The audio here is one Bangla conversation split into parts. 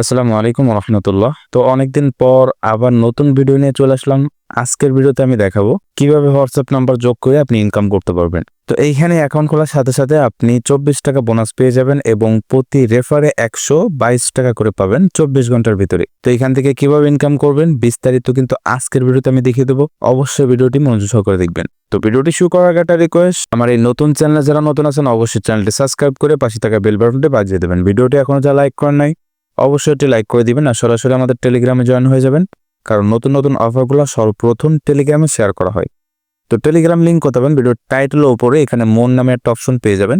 আসসালামু আলাইকুম রহমতুল্লাহ তো অনেকদিন পর আবার নতুন ভিডিও নিয়ে চলে আসলাম। আজকের ভিডিওতে আমি দেখাবো কীভাবে হোয়াটসঅ্যাপ নাম্বার যোগ করে আপনি ইনকাম করতে পারবেন। তো এইখানে অ্যাকাউন্ট খোলার সাথে সাথে আপনি চব্বিশ টাকা বোনাস পেয়ে যাবেন এবং প্রতি রেফারে একশো বাইশ টাকা করে পাবেন চব্বিশ ঘণ্টার ভিতরে। তো এখান থেকে কীভাবে ইনকাম করবেন বিস্তারিত কিন্তু আজকের ভিডিওতে আমি দেখিয়ে দেবো। অবশ্যই ভিডিওটি মনোযোগ সহকারে দেখবেন। তো ভিডিওটি শুরু করার একটা রিকোয়েস্ট আমার এই নতুন চ্যানেলে যারা নতুন আছেন, অবশ্যই চ্যানেলটি সাবস্ক্রাইব করে পাশে থাকা বেল বাটনটি বাজিয়ে দেবেন। ভিডিওটি এখনও যা লাইক করেন নাই অবশ্যই এটি লাইক করে দিবেন আর সরাসরি আমাদের টেলিগ্রামে জয়েন হয়ে যাবেন। কারণ নতুন নতুন অফারগুলো সর্বপ্রথম টেলিগ্রামে শেয়ার করা হয়। তো টেলিগ্রাম লিঙ্ক করতে পারেন ভিডিওর টাইটেলের উপরে এখানে মন নামে একটা অপশন পেয়ে যাবেন।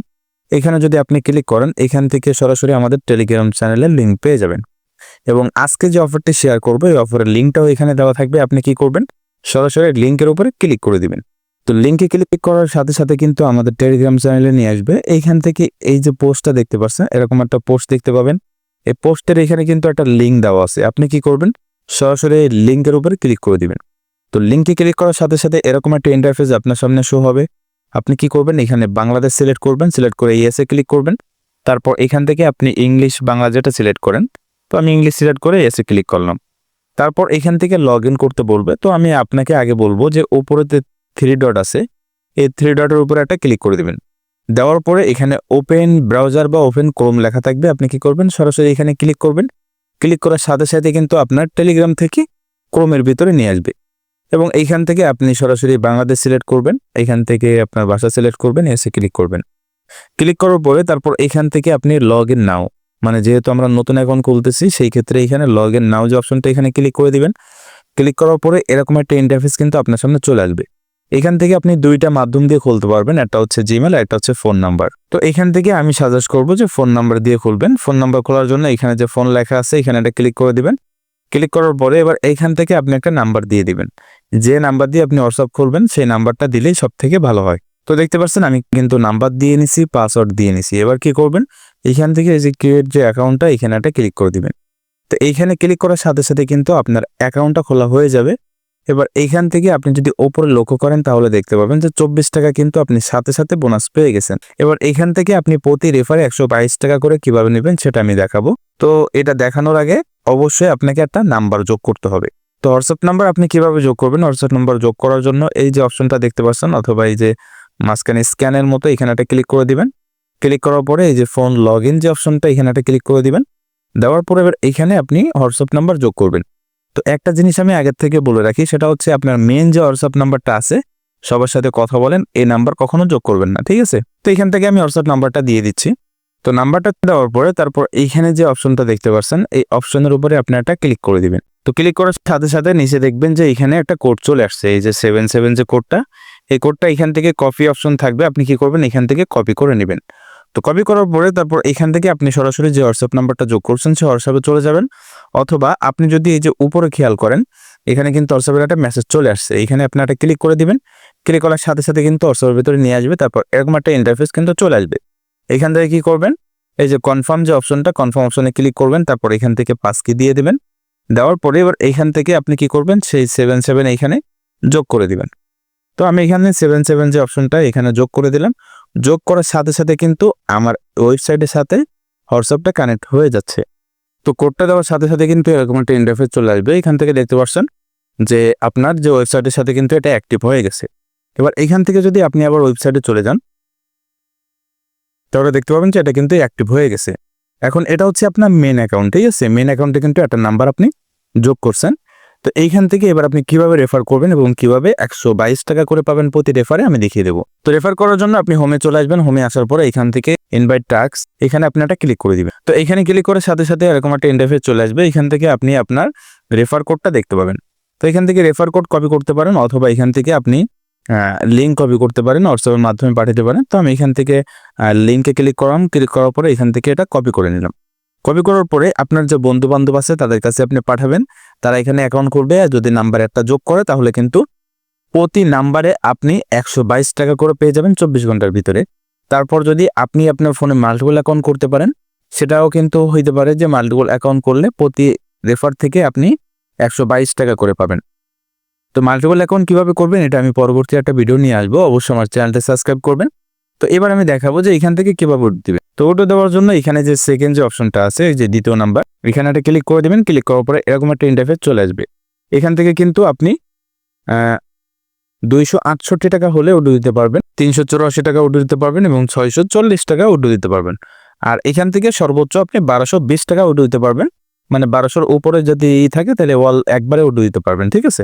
এখানে যদি আপনি ক্লিক করেন, এখান থেকে সরাসরি আমাদের টেলিগ্রাম চ্যানেলের লিঙ্ক পেয়ে যাবেন। এবং আজকে যে অফারটি শেয়ার করব, এই অফারের লিঙ্কটাও এখানে দেওয়া থাকবে। আপনি কি করবেন? সরাসরি লিঙ্কের উপরে ক্লিক করে দিবেন। তো লিঙ্কে ক্লিক করার সাথে সাথে কিন্তু আমাদের টেলিগ্রাম চ্যানেলে নিয়ে আসবে। এইখান থেকে এই যে পোস্টটা দেখতে পাচ্ছেন, এরকম একটা পোস্ট দেখতে পাবেন। এই পোস্টের এখানে কিন্তু একটা লিঙ্ক দেওয়া আছে। আপনি কি করবেন? সরাসরি লিঙ্কের উপরে ক্লিক করে দিবেন। তো লিঙ্কে ক্লিক করার সাথে সাথে এরকম একটা ইন্টারফেস আপনার সামনে শো হবে। আপনি কি করবেন? এখানে বাংলাদেশ সিলেক্ট করবেন। সিলেক্ট করে ইএসএ ক্লিক করবেন। তারপর এখান থেকে আপনি ইংলিশ বাংলা যেটা সিলেক্ট করেন, তো আমি ইংলিশ সিলেক্ট করে এসে ক্লিক করলাম। তারপর এখান থেকে লগ করতে বলবে। তো আমি আপনাকে আগে বলব যে উপরে যে থ্রি ডট আছে। এই থ্রি ডটের উপরে একটা ক্লিক করে দিবেন। দেওয়ার পরে এখানে ওপেন ব্রাউজার বা ওপেন ক্রোম লেখা থাকবে। আপনি কি করবেন? সরাসরি এখানে ক্লিক করবেন। ক্লিক করার সাথে সাথে কিন্তু আপনার টেলিগ্রাম থেকে ক্রোমের ভিতরে নিয়ে আসবে। এবং এইখান থেকে আপনি সরাসরি বাংলাদেশ সিলেক্ট করবেন। এখান থেকে আপনার ভাষা সিলেক্ট করবেন, এসে ক্লিক করবেন। ক্লিক করার পরে তারপর এখান থেকে আপনি লগ ইন নাও মানে যেহেতু আমরা নতুন অ্যাকাউন্ট খুলতেছি, সেই ক্ষেত্রে এখানে লগ ইন নাও যে অপশনটা এখানে ক্লিক করে দিবেন। ক্লিক করার পরে এরকম একটা ইন্টারফেস কিন্তু আপনার সামনে চলে আসবে। এখান থেকে আপনি দুইটা মাধ্যম দিয়ে খুলতে পারবেন। একটা হচ্ছে জিমেল একটা হচ্ছে ফোন নাম্বার। তো এখান থেকে আমি সাজেস্ট করব যে ফোন নাম্বার দিয়ে খুলবেন। ফোন নাম্বার খোলার জন্য এখানে যে ফোন লেখা আছে, এখানে একটা ক্লিক করে দিবেন। ক্লিক করার পরে এবার এইখান থেকে আপনি একটা নাম্বার দিয়ে দিবেন। যে নাম্বার দিয়ে আপনি হোয়াটসঅ্যাপ খুলবেন, সেই নাম্বারটা দিলেই সব থেকে ভালো হয়। তো দেখতে পাচ্ছেন, আমি কিন্তু নাম্বার দিয়ে নিছি পাসওয়ার্ড দিয়ে নিছি। এবার কি করবেন? এখান থেকে এই যে ক্রিয়েট যে অ্যাকাউন্টটা এখানে একটা ক্লিক করে দিবেন। তো এইখানে ক্লিক করার সাথে সাথে কিন্তু আপনার অ্যাকাউন্টটা খোলা হয়ে যাবে। এবার এইখান থেকে আপনি যদি ওপরে লক্ষ্য করেন তাহলে দেখতে পাবেন যে চব্বিশ টাকা কিন্তু আপনি সাথে সাথে বোনাস পেয়ে গেছেন। এবার এইখান থেকে আপনি প্রতি রেফারে একশো বাইশ টাকা করে কীভাবে নেবেন সেটা আমি দেখাবো। তো এটা দেখানোর আগে অবশ্যই আপনাকে একটা নাম্বার যোগ করতে হবে। তো হোয়াটসঅ্যাপ নাম্বার আপনি কীভাবে যোগ করবেন? হোয়াটসঅ্যাপ নাম্বার যোগ করার জন্য এই যে অপশনটা দেখতে পাচ্ছেন, অথবা এই যে মাঝখানে স্ক্যানের মতো এখানে একটা ক্লিক করে দিবেন। ক্লিক করার পরে এই যে ফোন লগ যে অপশনটা এখানে একটা ক্লিক করে দিবেন। দেওয়ার পরে এবার এখানে আপনি হোয়াটসঅ্যাপ নাম্বার যোগ করবেন। তো একটা জিনিস আমি আগের থেকে বলে রাখি, সেটা হচ্ছে আপনার মেন যে হোয়াটসঅ্যাপ নাম্বারটা আছে, সবার সাথে কথা বলেন, এই নাম্বার কখনো যোগ করবেন না, ঠিক আছে? তো এখান থেকে আমি হোয়াটসঅ্যাপ নাম্বারটা দিয়ে দিচ্ছি। তো নাম্বারটা দেওয়ার পরে তারপর এইখানে যে অপশনটা দেখতে পাচ্ছেন, এই অপশনের উপরে আপনি একটা ক্লিক করে দিবেন। তো ক্লিক করার সাথে সাথে নিচে দেখবেন যে এখানে একটা কোড চলে আসছে, এই যে সেভেন সেভেন যে কোডটা এই কোডটা এখান থেকে কপি অপশন থাকবে, আপনি কি করবেন? এখান থেকে কপি করে নেবেন। তো কপি করার পরে তারপর এখান থেকে আপনি সরাসরি যে হোয়াটসঅ্যাপ নাম্বারটা যোগ করছেন সে হোয়াটসঅ্যাপে চলে যাবেন। অথবা আপনি যদি এই যে উপরে খেয়াল করেন, এখানে কিন্তু হোয়াটসঅ্যাপের একটা মেসেজ চলে আসছে। এখানে আপনি একটা ক্লিক করে দিবেন। ক্লিক করার সাথে সাথে কিন্তু হোয়াটসঅ্যাপের ভিতরে নিয়ে আসবে। তারপর এরকম একটা ইন্টারফেস কিন্তু চলে আসবে। এখান থেকে কি করবেন? এই যে কনফার্ম যে অপশনটা কনফার্ম অপশনে ক্লিক করবেন। তারপর এখান থেকে পাস কি দিয়ে দিবেন। দেওয়ার পরে এবার এইখান থেকে আপনি কি করবেন? সেই সেভেন সেভেন এইখানে যোগ করে দিবেন। তো আমি এখানে সেভেন সেভেন যে অপশনটা এখানে যোগ করে দিলাম। যোগ করার সাথে সাথে কিন্তু আমার ওয়েবসাইটের সাথে হোয়াটসঅ্যাপটা কানেক্ট হয়ে যাচ্ছে। তো কোডটা দেওয়ার সাথে সাথে কিন্তু এরকম একটা ইন্টারফেস চলে আসবে। এখান থেকে দেখতে পাচ্ছেন যে আপনার যে ওয়েবসাইটের সাথে কিন্তু এটা অ্যাক্টিভ হয়ে গেছে। এবার এখান থেকে যদি আপনি আবার ওয়েবসাইটে চলে যান, তাহলে দেখতে পাবেন যে এটা কিন্তু অ্যাক্টিভ হয়ে গেছে। এখন এটা হচ্ছে আপনার মেন অ্যাকাউন্ট ঠিক আছে? মেন অ্যাকাউন্টে কিন্তু একটা নাম্বার আপনি যোগ করছেন। তো এইখান থেকে এবার আপনি কীভাবে রেফার করবেন এবং কীভাবে একশো বাইশ টাকা করে পাবেন প্রতি রেফারে আমি দেখিয়ে দেবো। তো রেফার করার জন্য আপনি হোমে চলে আসবেন। হোমে আসার পরে এখান থেকে ইনভাইট টাক্স এখানে আপনি একটা ক্লিক করে দিবেন। তো এখানে ক্লিক করার সাথে সাথে এরকম একটা ইন্টারফেস চলে আসবে। এখান থেকে আপনি আপনার রেফার কোডটা দেখতে পাবেন। তো এখান থেকে রেফার কোড কপি করতে পারেন অথবা এখান থেকে আপনি লিঙ্ক কপি করতে পারেন হোয়াটসঅ্যাপের মাধ্যমে পাঠাতে পারেন। তো আমি এখান থেকে লিঙ্কে ক্লিক করলাম। ক্লিক করার পরে এখান থেকে এটা কপি করে নিলাম। কপি করার পরে আপনার যে বন্ধু বান্ধব আছে, তাদের কাছে আপনি পাঠাবেন। তারা এখানে অ্যাকাউন্ট করবে আর যদি নাম্বার একটা যোগ করে, তাহলে কিন্তু প্রতি নাম্বারে আপনি একশো বাইশ টাকা করে পেয়ে যাবেন চব্বিশ ঘণ্টার ভিতরে। তারপর যদি আপনি আপনার ফোনে মাল্টিপল অ্যাকাউন্ট করতে পারেন, সেটাও কিন্তু হইতে পারে যে মাল্টিপল অ্যাকাউন্ট করলে প্রতি রেফার থেকে আপনি একশো বাইশ টাকা করে পাবেন। তো মাল্টিপল অ্যাকাউন্ট কীভাবে করবেন, এটা আমি পরবর্তী একটা ভিডিও নিয়ে আসব। অবশ্যই আমার চ্যানেলটা সাবস্ক্রাইব করবেন। তো এবার আমি দেখাবো যে এখান থেকে কীভাবে ওট দিবে। তো ওটা দেওয়ার জন্য এখানে যে সেকেন্ড যে অপশনটা আছে যে দ্বিতীয় নাম্বার এখানে একটা ক্লিক করে দেবেন ক্লিক করার পরে এরকম একটা ইন্টারফেস চলে আসবে। এখান থেকে কিন্তু আপনি দুইশো আটষট্টি টাকা হলে উড্ডু দিতে পারবেন, তিনশো চুরাশি টাকা উড্ডু দিতে পারবেন এবং ছয়শো চল্লিশ টাকা উড্ডু দিতে পারবেন। আর এখান থেকে সর্বোচ্চ আপনি বারোশো বিশ টাকা উড্ডু দিতে পারবেন মানে বারোশোর উপরে যদি ই থাকে তাহলে ওয়াল একবারে উড্ডু দিতে পারবেন, ঠিক আছে?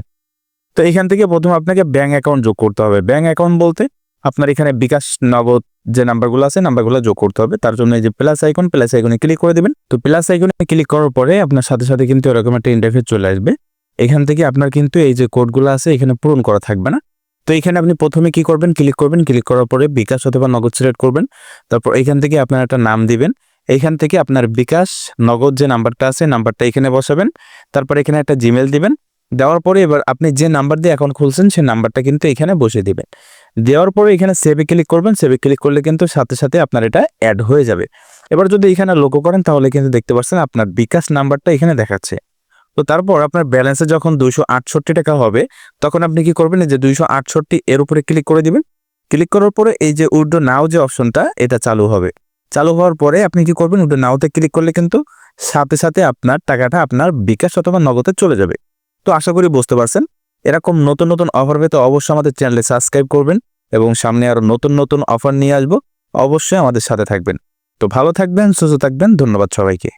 তো এখান থেকে প্রথম আপনাকে ব্যাঙ্ক অ্যাকাউন্ট যোগ করতে হবে। ব্যাঙ্ক অ্যাকাউন্ট বলতে আপনার এখানে বিকাশ নগদ যে নাম্বারগুলো আছে, নাম্বারগুলো যোগ করতে হবে। তার জন্য এই যে প্লাস আইকন প্লাস আইকনে ক্লিক করে দেবেন। তো প্লাস আইকনে ক্লিক করার পরে আপনার সাথে সাথে কিন্তু এরকম একটা ইন্টারফেস চলে আসবে। এখান থেকে আপনার কিন্তু এই যে কোডগুলো আছে, এখানে পূরণ করা থাকবে না। তো এখানে আপনি প্রথমে কি করবেন? ক্লিক করবেন। ক্লিক করার পরে বিকাশ অথবা নগদ সিলেক্ট করবেন। তারপর এখান থেকে আপনার একটা নাম দিবেন। এইখান থেকে আপনার বিকাশ নগদ যে নাম্বারটা আছে, নাম্বারটা এখানে বসাবেন। তারপর এখানে একটা জিমেল দিবেন। দেওয়ার পরে এবার আপনি যে নাম্বার দিয়ে অ্যাকাউন্ট খুলছেন, সেই নাম্বারটা কিন্তু এখানে বসে দিবেন। দেওয়ার পরে এখানে সেভে ক্লিক করবেন। সেভে ক্লিক করলে কিন্তু সাথে সাথে আপনার এটা অ্যাড হয়ে যাবে। এবার যদি এখানে লক্ষ্য করেন, তাহলে কিন্তু দেখতে পাচ্ছেন আপনার বিকাশ নাম্বারটা এখানে দেখাচ্ছে। তো তারপর আপনার ব্যালেন্সে যখন দুইশো আটষট্টি টাকা হবে, তখন আপনি কি করবেন? যে দুইশো আটষট্টি এর উপরে ক্লিক করে দিবেন। ক্লিক করার পরে এই যে উর্ডো নাও যে অপশনটা এটা চালু হবে। চালু হওয়ার পরে আপনি কি করবেন? উর্ডো নাওতে ক্লিক করলে কিন্তু সাথে সাথে আপনার টাকাটা আপনার বিকাশ অথবা নগদে চলে যাবে। তো আশা করি বুঝতে পারছেন। এরকম নতুন নতুন অফার পেতে অবশ্যই আমাদের চ্যানেলে সাবস্ক্রাইব করবেন এবং সামনে আরও নতুন নতুন অফার নিয়ে আসব। অবশ্যই আমাদের সাথে থাকবেন। তো ভালো থাকবেন, সুস্থ থাকবেন, ধন্যবাদ সবাইকে।